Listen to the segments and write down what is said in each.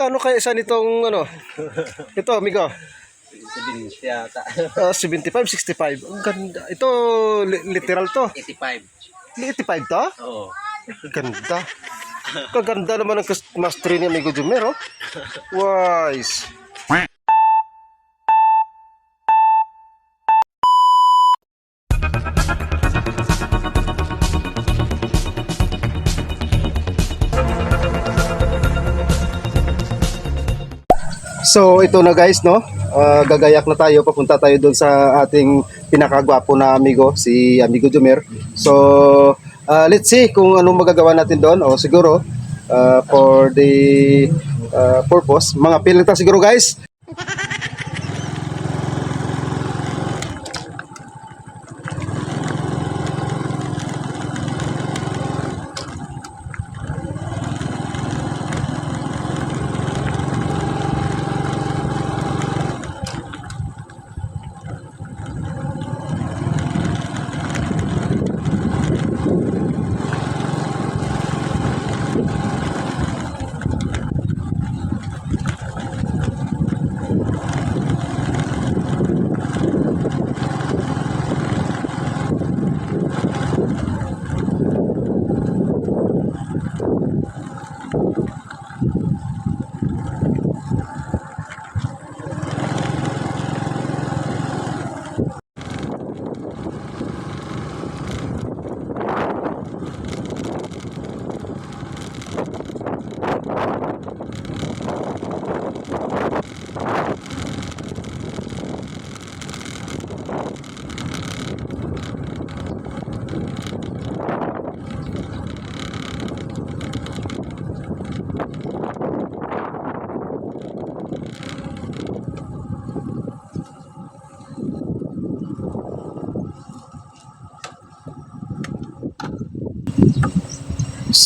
Magkano kaya isa nitong ano? Ito, amigo. Sabihin yata. Uh, 75, 65. Ang ganda. Ito, li- literal to. 85. 85 to? Oo. Ganda. Kaganda naman ng kas- mastery ni Amigo Jumer, oh. Wise. So ito na guys no, Ah, gagayak na tayo, papunta tayo doon sa ating pinakagwapo na amigo, si Amigo Jumer. So ah, let's see kung anong magagawa natin doon o siguro ah, for the ah, purpose, mga pilita siguro guys.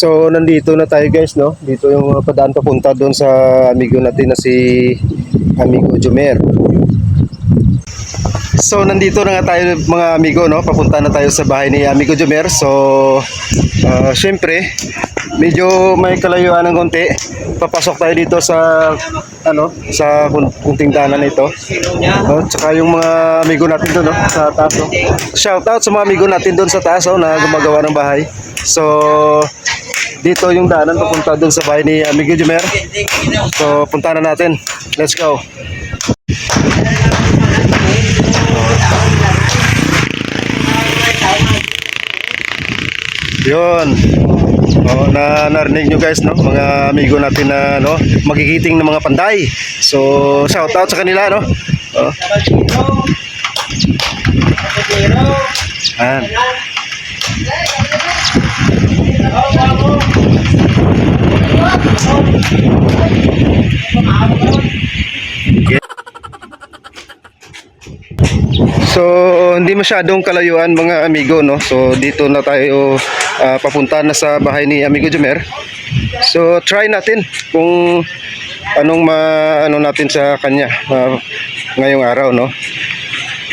So nandito na tayo guys no. Dito yung mga padaan papunta doon sa amigo natin na si Amigo Jumer. So nandito na nga tayo mga amigo no. Papunta na tayo sa bahay ni Amigo Jumer. So ah, syempre medyo may kalayuan ng konti. Papasok tayo dito sa ano sa kun- kunting daanan na ito. No, tsaka yung mga amigo natin doon no, sa taas. No. Shout out sa mga amigo natin doon sa taas oh, na gumagawa ng bahay. So dito yung daanan papunta doon sa bahay ni Amigo Jumer. So punta na natin. Let's go. Yun. Oh, na narinig nyo guys, no? Mga amigo natin na no, magigiting ng mga panday. So, shout out sa kanila, no? Oh. Ayan. So, hindi masyadong kalayuan mga amigo, no? So, dito na tayo ah, papunta na sa bahay ni Amigo Jumer. So, try natin kung anong ma ano natin sa kanya ah, ngayong araw, no?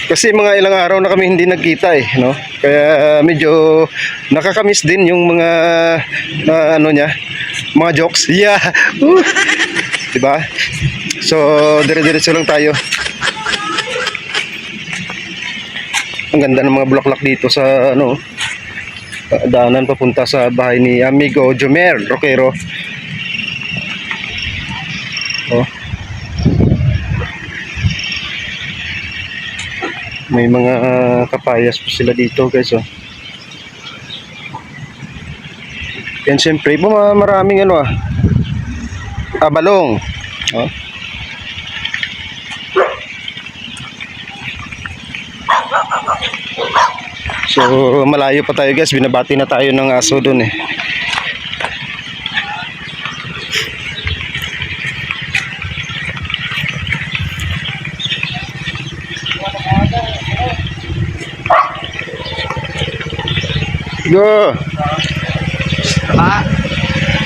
Kasi mga ilang araw na kami hindi nagkita eh, no? Kaya medyo nakakamiss din yung mga ah, ano niya, mga jokes. Yeah. Woo! 'Di ba? So, dire-diretso lang tayo. Ang ganda ng mga bulaklak dito sa ano uh, daanan papunta sa bahay ni Amigo Jomer Roquero. Oh. May mga uh, kapayas pa sila dito guys oh. Yan siyempre, mga maraming ano ah. Abalong. Oh. So malayo pa tayo guys, binabati na tayo ng aso doon eh. Go!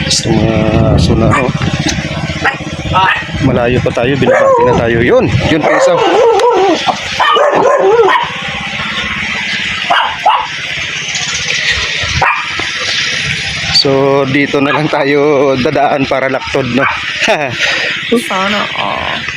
Gusto mga aso na oh. Malayo pa tayo, binabati na tayo. Yun, yun pa isa. So dito na lang tayo dadaan para laktod no. Sana all.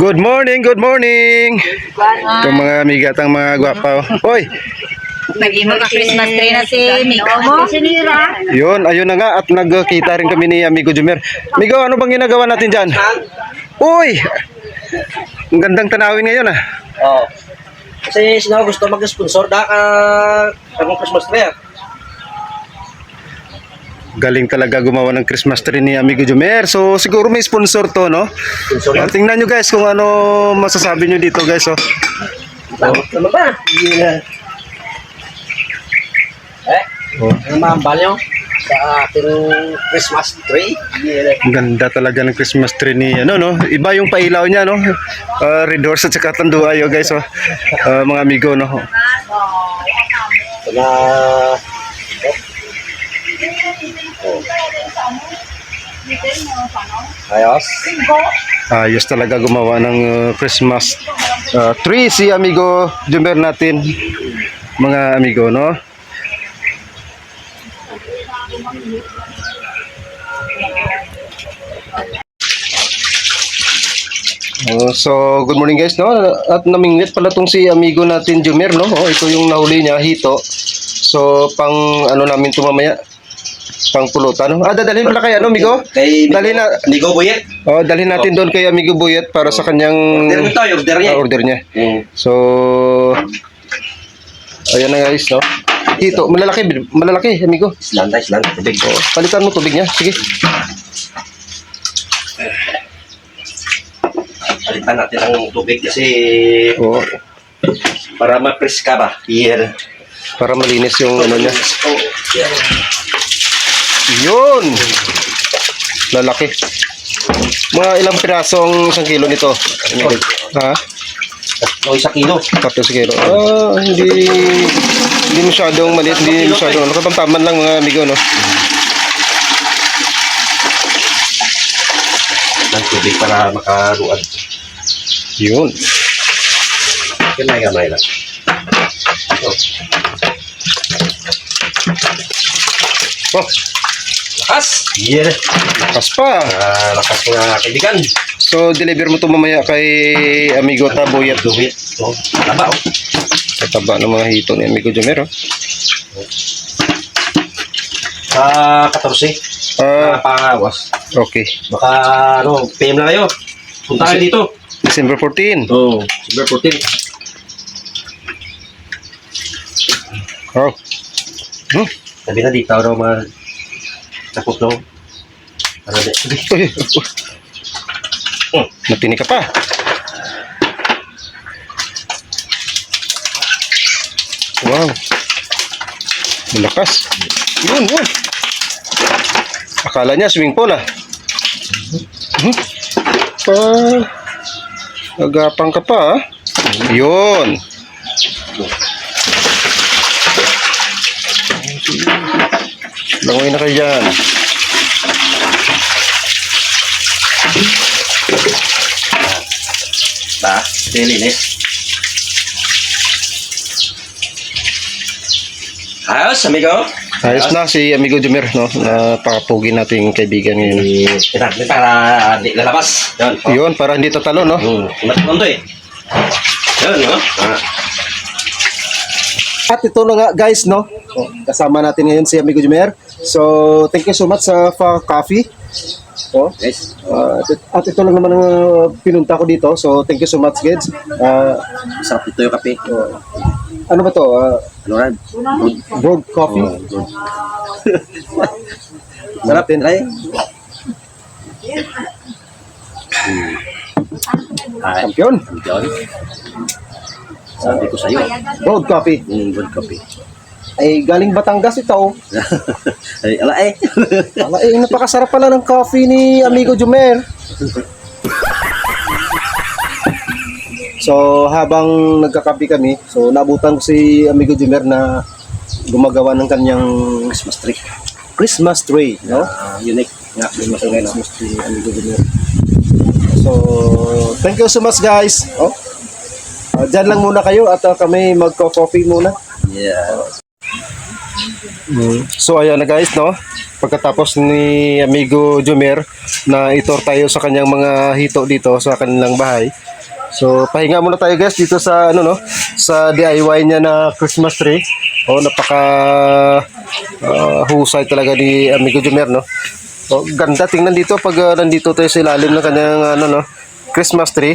Good morning, good morning. Itong mga amigat ang mga gwapaw. Hoy, Nag-imo ka Christmas tree na si Miko mo? Yun, ayun na nga at nagkita rin kami ni Amigo Jumer. Amigo, ano bang ginagawa natin dyan? Uy! Ang gandang tanawin ngayon ah. Oo. Kasi sino gusto mag-sponsor da ka Christmas tree. Ah. Galing talaga gumawa ng Christmas tree ni Amigo Jumer. So siguro may sponsor to, no? Sponsor Uh, tingnan nyo guys kung ano masasabi nyo dito guys. Oh. Tama ano ba? Eh, Oh. ang mahambal nyo sa ating Christmas tree. Ang ganda talaga ng Christmas tree ni ano no. Iba yung pailaw niya no. Uh, red horse at saka tanduay oh, guys oh. Uh, mga amigo no. Ito na... Oh. Ayos. Ayos talaga gumawa ng uh, Christmas uh, tree si amigo Jumer natin. Mga amigo no. Oh, so good morning guys no. At namingwit pala tong si amigo natin Jumer no. Oh, ito yung nahuli niya hito. So pang ano namin to mamaya pang pulutan. no? Ah, dadalhin pala kay ano, amigo? Kay Dali na. Nigo Buyet. Oh, dalhin natin doon kay Amigo Buyet para sa kanyang Order tayo, order niya. ah, order niya. Mm. So Ayan na guys, no. Hito, malalaki, malalaki, amigo. Islanda, Islanda. Tubig. Oh, palitan mo tubig niya. Sige. Palitan natin ang tubig kasi Oh, para ma-press ka ba? Here. para malinis yung ano niya. Oh, yeah. Yun. Lalaki. Mga ilang piraso ang isang kilo nito? Amigo? Ha? No, isa kilo. 14 kilo. Ah, hindi hindi masyadong maliit, hindi masyadong ano, katamtaman lang mga amigo, no. ng tubig para makaruan. Yun. Kamay kamay lang. Oh, Oh, lakas! Yeah! lakas pa. Ah, lakas mga kaibigan. So, deliver mo to mamaya kay Amigo Tabuyat. Duwit. Oh, taba oh. Sa taba ng mga hito ni Amigo Jomero. 14. Ah, Ah, pangawas. okay. Baka ano, PM na kayo. Punta kayo dito. December 14. Oh, December 14. Oh. Hmm. Sabi na dito raw mga takot no. Ano uy. Oh, Matini ka pa. Wow. Malakas. Yun, yun. Akala niya swimming pool ah. Hmm. Pa. Agapang ka pa ah. Yun. Langoy na kayo dyan. Ba, dilinis. Ayos, amigo. Ayos na si Amigo Jumer, no? Napakapugi nating kaibigan ngayon. Eh, Ito, para di lalabas. Yun. Oh. Yun, para hindi tatalo, no? Hmm, matutundo eh. Yun, no? Ah. At ito na nga, guys, no? Kasama natin ngayon si Amigo Jumer. So, thank you so much sa fa coffee. Oh, Guys, uh, at ito lang naman ang uh, pinunta ko dito. So, thank you so much, kids. Uh, masarap ito yung kape. ano ba to? Uh, Ano rin? brewed coffee. Oh. Sarap din, ay. Ay, Champion. John. Sabi ko sa'yo. Brewed coffee. Mm, good kape. Ay, galing Batangas ito. ay, ala eh. Ala, eh, napakasarap pala ng coffee ni Amigo Jumer. So habang nagkakape kami, so nabutan ko si Amigo Jumer na gumagawa ng kanyang Christmas tree. Christmas tree, no? Ah, unique nga Christmas tree no. Christmas tree, Amigo Jumer. So, thank you so much guys. Oh. Uh, dyan lang muna kayo at uh, kami magko-coffee muna. Yeah. So ayan na guys, no? Pagkatapos ni Amigo Jumer na itor tayo sa kanyang mga hito dito sa kanilang bahay. So pahinga muna tayo guys dito sa ano no, sa DIY niya na Christmas tree. Oh, napaka ah, husay talaga ni Amigo Jumer, no? Oh, ganda tingnan dito pag ah, nandito tayo sa ilalim ng kanyang ano no, Christmas tree.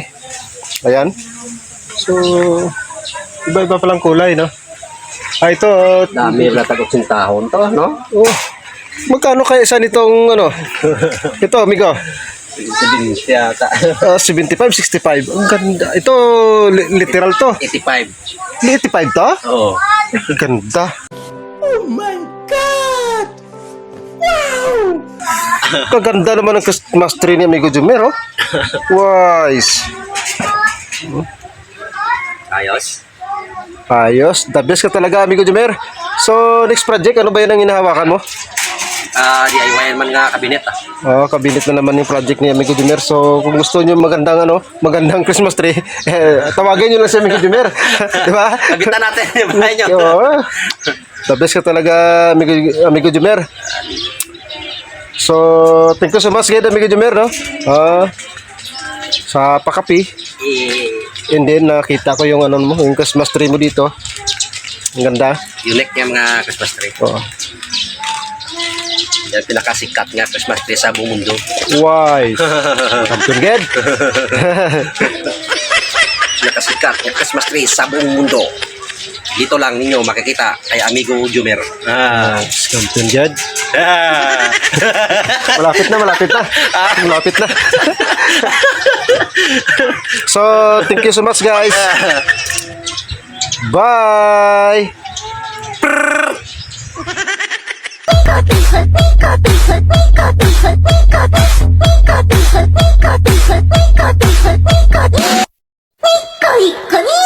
Ayan. So iba-iba palang kulay, no? Ah, ito, oh, Dami na tagot tahon to, no? Oh, magkano kaya isa nitong ano? Ito, amigo. Sabihin siya ta. Uh, 75, 65. Ang ganda. Ito, li- literal to. 85. 85 to? Oo. Ang ganda. Oh my God! Wow! Kaganda naman ng Christmas tree ni Amigo Jumer, oh. Wise. Ayos. Ayos. The best ka talaga, Amigo Jumer. So, next project, ano ba yun ang hinahawakan mo? Ah, DIY man nga kabinet ah. Oh, kabinet na naman yung project ni Amigo Jumer. So, kung gusto niyo magandang ano, magandang Christmas tree, eh, tawagin niyo lang si Amigo Jumer. Di ba? Kabitan natin yung bahay nyo. Oo. The best ka talaga, Amigo, Amigo Jumer. So, thank you so much, Amigo Jumer, no? Ah, sa pakapi. Eh, And then, nakita ko yung ano mo, yung Christmas tree mo dito. Ang ganda. unique nga mga Christmas tree. Oo. Yan pinakasikat nga Christmas tree sa buong mundo. Wise. Champion, good. Pinakasikat nga Christmas tree sa buong mundo dito lang ninyo makikita kay Amigo Jumer. Ah, champion jud. Ah. malapit na, malapit na. Ah. Malapit na. so, thank you so much guys. Bye. Hickory, hickory.